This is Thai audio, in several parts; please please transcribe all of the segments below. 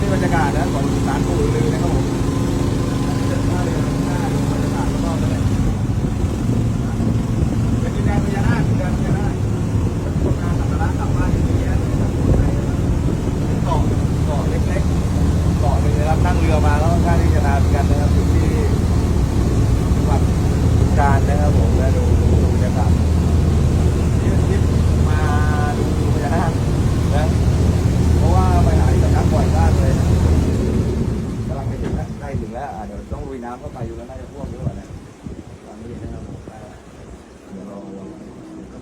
นี่บรรยากาศนะของสารปู่ลือนะครับผมเดินหน้าเรือหน้าดูบรรยากาศรอบๆนั่นแหละเป็นดินแดนพญานาคดินแดนพญานาคคนงานสัมภาระกลับบ้านอย่างเงี้ยเป็นเกาะเกาะเล็กๆเกาะหนึ่งนะครับนั่งเรือมาแล้วค่อนข้างที่จะนานเหมือนกันนะครับอยู่ที่จังหวัดบึงกาฬนะครับผมและดูดูบรรยากาศที่ที่มาดูพญานาคนะ เพราะว่าไปหาที่สำนักบ่อยมากเลยกำลังไปถึงแล้วใกล้ถึงแล้วอะเดี๋ยวต้องลุยน้ำเข้าไปอยู่แล้วน่าจะท่วมด้วยนะตอนนี้นะครับผมอ่าเดี๋ยวเรา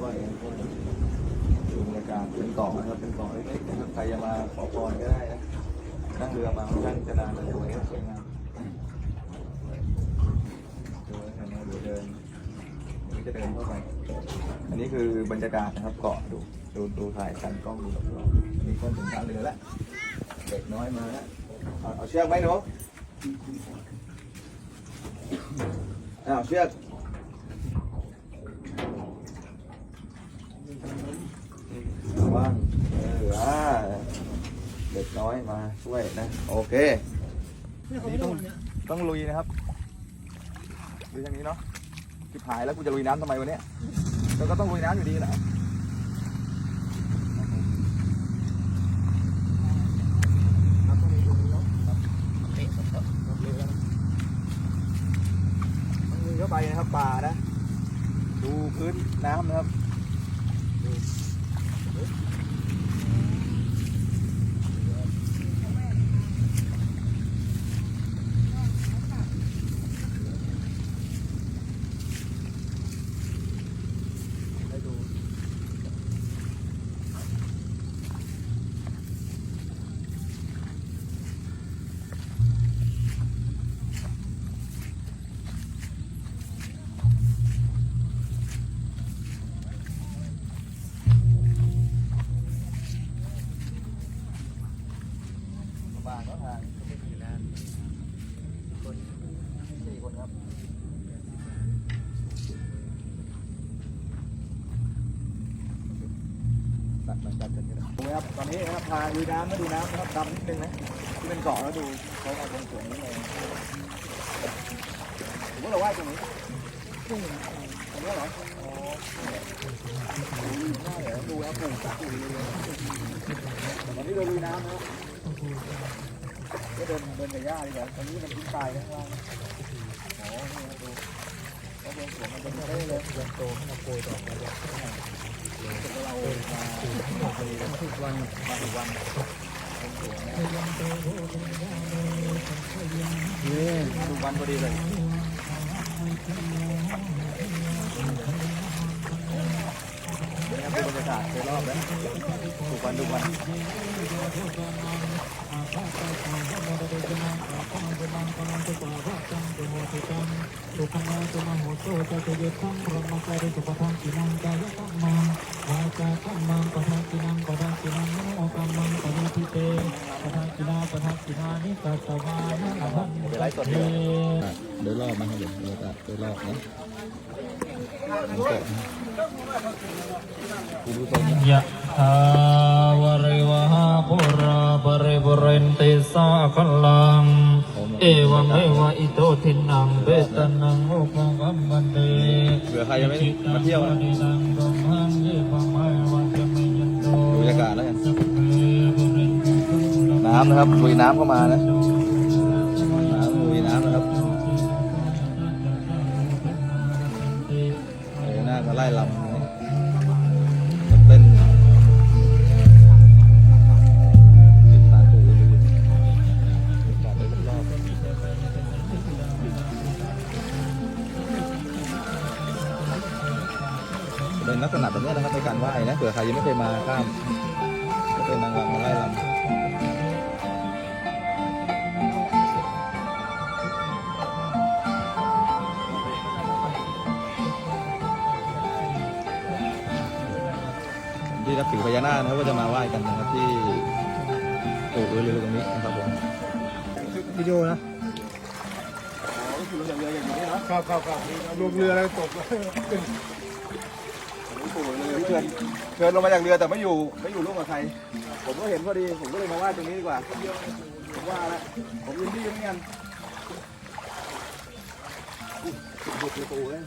ค่อยๆดูบรรยา กาศเป็นเกาะนะครับเป็นเกาะเล็กๆนะครับใครจะมาขอพรก็ได้นะนั่งเรือมาค่อนข้างจะนานแต่สวยครับสวยงามดูนะครับเดี๋ยวเดินเดี๋ยวจะเดินเข้าไป อันนี้คือบรรยากาศนะครับเกาะดูดูดูถ่ายกันกล้องดูรอบมีคนถึงทางเรือแล้วเด็กน้อยมาแล้วเอาเอาเชือกไหมหนูเอาเชือกระว่างเอ่าเด็กน้อยมาช่วยนะ โอเค นี่ต้องต้องลุยนะครับลุยทางนี้เนาะจิบหายแล้วกูจะลุยน้ำทำไมวันนี้เราก็ต้องลุยน้ำอยู่ดีแหละมันมีเข้าไปนะครับป่านะ ดูพื้นน้ำนะครับ ตัดตัดตัดกันนะครับดูครับตอนนี้นะครับพาดูน้ำมาดูน้ำนะครับดำนิดนึงนะที่เป็นเกาะแล้วดูเขาเอาตรงส่วนนี้เลยผมว่าเราว่ายตรงนี้ตรงนี้เหรออ๋อดูน่าเหรอดูแล้วปูจักปูเลยตอนนี้เราดูน้ำนะครับก็เดินเดินในหญ้าดีกว่าตอนนี้มันทิ้งตายข้างล่างอ๋อนี่ครับดูแล้วเดินสวนมันเป็นเต้เลยเดินโตให้มาโกยต่อไปเลย เรามาพอดีทุกวันมาทุกวันเป็นสวนนี่ทุกวันพอดีเลยนี่ครับดูบรรยากาศโดยรอบนะทุกวันทุกวันสุขันาตุมโหโตจะตุเยตังรมจาริสุปทังกินังกายกัมมัง วาคัมมังปะทังกินังปะทังกินังโนกัมมังปณิทิเตปะทังกินาปะทังกินานิกัสสวานะอะหังเดี๋ยวไลฟ์สดเดีกว่าโดยรอบนะครับผมบรรยากาศโดยรอบนะยะทาวริวหาปุราปริปุเรนติสาคลัง เอวังเมวะอิโตทินังเบตันังโอปังกัมมันเตเผื่อใครยังไม่มาเที่ยวนะ กาศแล้วกันน้ำนะครับลุยน้ำเข้ามานะ เป็นลักษณะแบบนี้นะครับในการไหว้นะเผื่อใครยังไม่เคยมาข้ามก็เป็นนางรำมาไล่ลำที่นับถือพญานาคนะครับก็จะมาไหว้กันนะครับที่ปู่อือลือตรงนี้นะครับผมวิดีโอนะอ๋อคือเรือเรืออย่างนี้เนาะครับครับครับรวมเรืออะไรตกเป็น เลยเชิญเชิญลงมาจากเรือแต่ไม่อยู่ไม่อยู่ร่วมกับใคร ผมก็เห็นพอดีผมก็เลยมาว่าตรงนี้ดีกว่าผมว่าแล้วผมยินดีเหมือนกันอุ๊ยบุกประตูเลย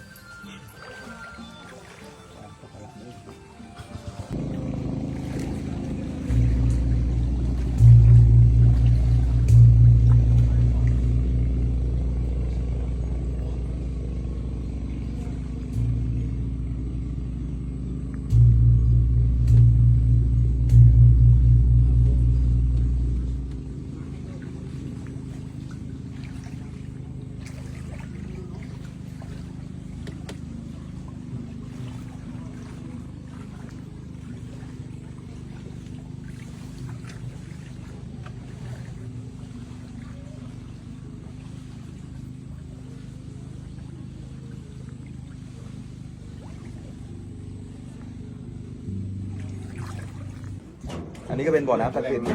อันนี้ก็เป็นบ่อน้ำศักดิ์สิทธิ์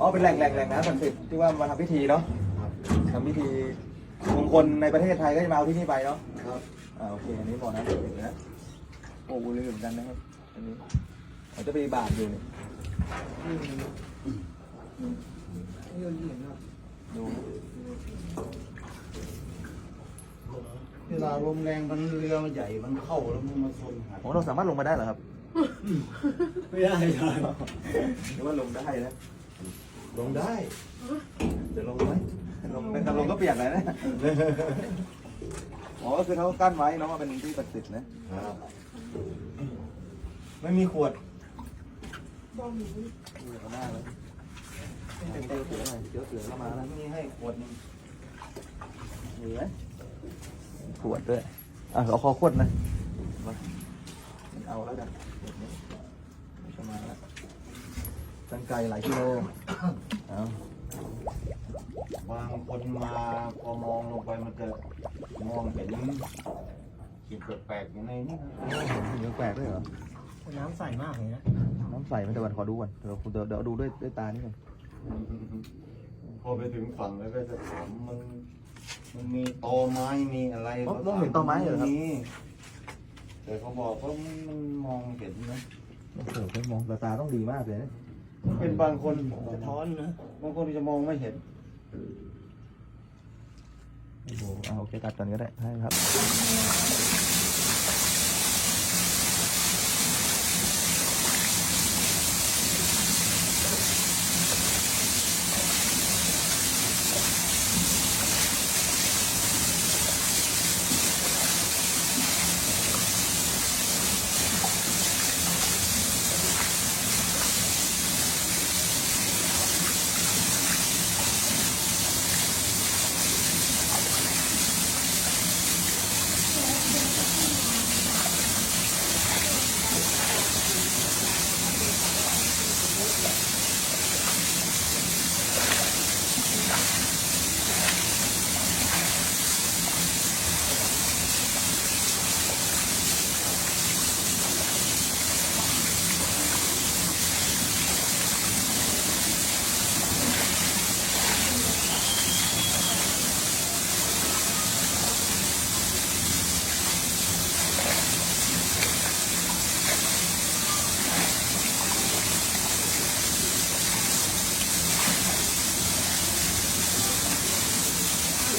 อ๋อ เป็นแหล่งแหล่งแหล่งน้ำศักดิ์สิทธิ์ที่ว่ามาทำพิธีเนาะทำพิธีมงคลในประเทศไทยก็จะมาเอาที่นี่ไปเนาะ ครับอ่าโอเค อันนี้บ่อน้ำศักดิ์สิทธิ์นะโอ้บุรีเหมือนกันนะครับ อันนี้เขาจะไปบาทอยู่นี่ดูเวลาลมแรงมันเรือมันใหญ่มันเข้าแล้วมันมาชนหาดโอ้เราสามารถลงมาได้เหรอครับ ไม่ได้เลยหรือว่าลงได้นะ ลงได้จะลงไหมลงเป็นการลงก็เปียกเลยนะ อ๋อก็คือเขากั้นไว้เนาะว่าเป็นที่ศักดิ์สิทธิ์นะครับไม่มีขวดดูเขาหน้าเลยเป็นเจอเสือหน่อยเจอเสือเข้ามาแล้วมีให้ขวดหนึงมีไหมขวดด้วย อะเราคอขวดนะมาเอาแล้วกัน ขวดนี้เข้ามาแล้วตั้งไกลหลายกิโลเอาบางคนมาพอมองลงไปมันจะมองเห็นสิ่งแปลกๆอยู่ในนี้เดี๋ยวแปลกด้วยเหรอ น้ำใสมากเลยนะ น้ำใสมันจะวันขอดูก่อนเดี๋ยวเดี๋ยวเดี๋ยวดูด้วยด้วยตานี่ก่อน พอไปถึงฝั่งแล้วก็จะถามมัน มันมีตอไม้มีอะไรมองมองเห็นต้นไม้เหรอครับมี แต่เขาบอกว่ามันมองเห็นนะโอ้โหไม่มองตาตาต้องดีมากเลยนะเป็นบางคนสะท้อนนะบางคนจะมองไม่เห็นโอ้โหอ่าโอเคตัดก่อนก็ได้ให้ครับ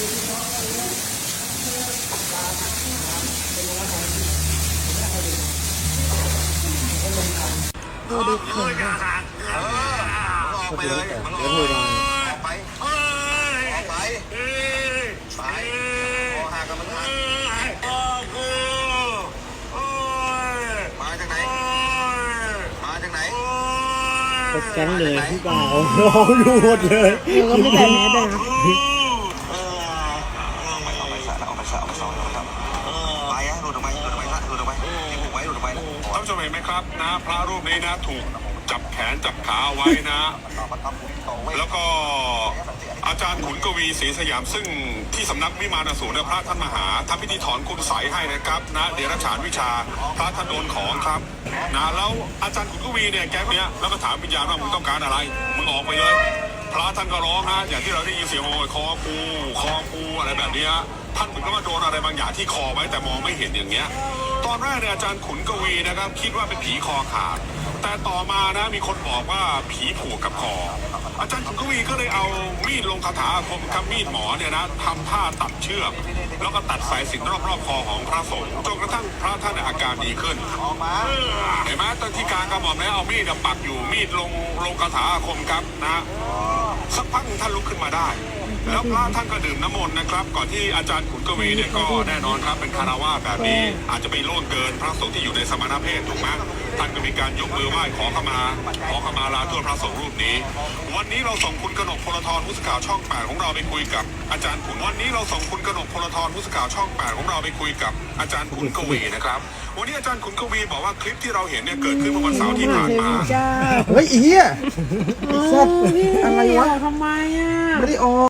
ออกไปเลยมันออกไปออกไปออกไปไปออกห่างกันมันห่างมาจากไหน มาจากไหนแก๊งเลยพี่เปล่าร้องดูหมดเลยก็ไม่ใส่แมสด้วยนะ ปนี้นะถูกจับแขนจับขาเอาไว้นะต่อมาตับต่อไว้แล้วก็อาจารย์ขุนกวีศรีสยามซึ่งที่สำนักวิมานอสูรเนี่ยพระท่านมาหาทำพิธีถอนคุณใสยให้นะครับนะเดรัจฉานวิชาพระท่านโดนของครับนะแล้วอาจารย์ขุนกวีเนี่ยแกเนี้ยแล้วก็ถามวิญญาณว่ามึงต้องการอะไรมึงออกไปเลยพระท่านก็ร้องฮะอย่างที่เราได้ยินเสียงโอยคอกูคอกูอะไรแบบเนี้ยท่านเหมือนกับว่าโดนอะไรบางอย่างที่คอไว้แต่มองไม่เห็นอย่างเงี้ย ตอนแรกเนี่ยอาจารย์ขุนกวีนะครับ คิดว่าเป็นผีคอขาด แต่ต่อมานะมีคนบอกว่าผีผูกกับคอ อาจารย์ขุนกวีก็เลยเอามีดลงคาถาคมกับมีดหมอเนี่ยนะทำท่าตัดเชือก แล้วก็ตัดสายสิญจนรอบๆคอของพระสงฆ์จนกระทั่งพระท่านอาการดีขึ้นเห็นไหมตอนที่กากระหม่อมแล้วเอามีดปักอยู่มีดลงลงคาถาคมครับนะสักพักท่านลุกขึ้นมาได้ แล้วพระท่านก็ดื่มน้ำมนต์นะครับ ก่อนที่อาจารย์ขุนกวีเนี่ยก็แน่นอนครับเป็นคารวะแบบนี้อาจจะไปล่วงเกินพระสงฆ์ที่อยู่ในสมณเพศถูกไหมท่านก็มีการยกมือไหว้ขอขมา ขอขมาลาโทษพระสงฆ์รูปนี้ วันนี้เราส่งคุณกนกพลทรผู้สื่อข่าวช่องแปดของเราไปคุยกับ อาจารย์ขุนวันนี้เราส่งคุณกนกพลทรผู้สื่อข่าวช่องแปดของเราไปคุยกับอาจารย์ขุนกวีนะครับวันนี้อาจารย์ขุนกวีบอกว่าคลิปที่เราเห็นเนี่ยเกิดขึ้นเมื่อวันเสาร์ที่ผ่านมาเฮ้ยไอ้เหี้ยไอ้สัตว์อะไรวะทำไมอะไม่ได้ออก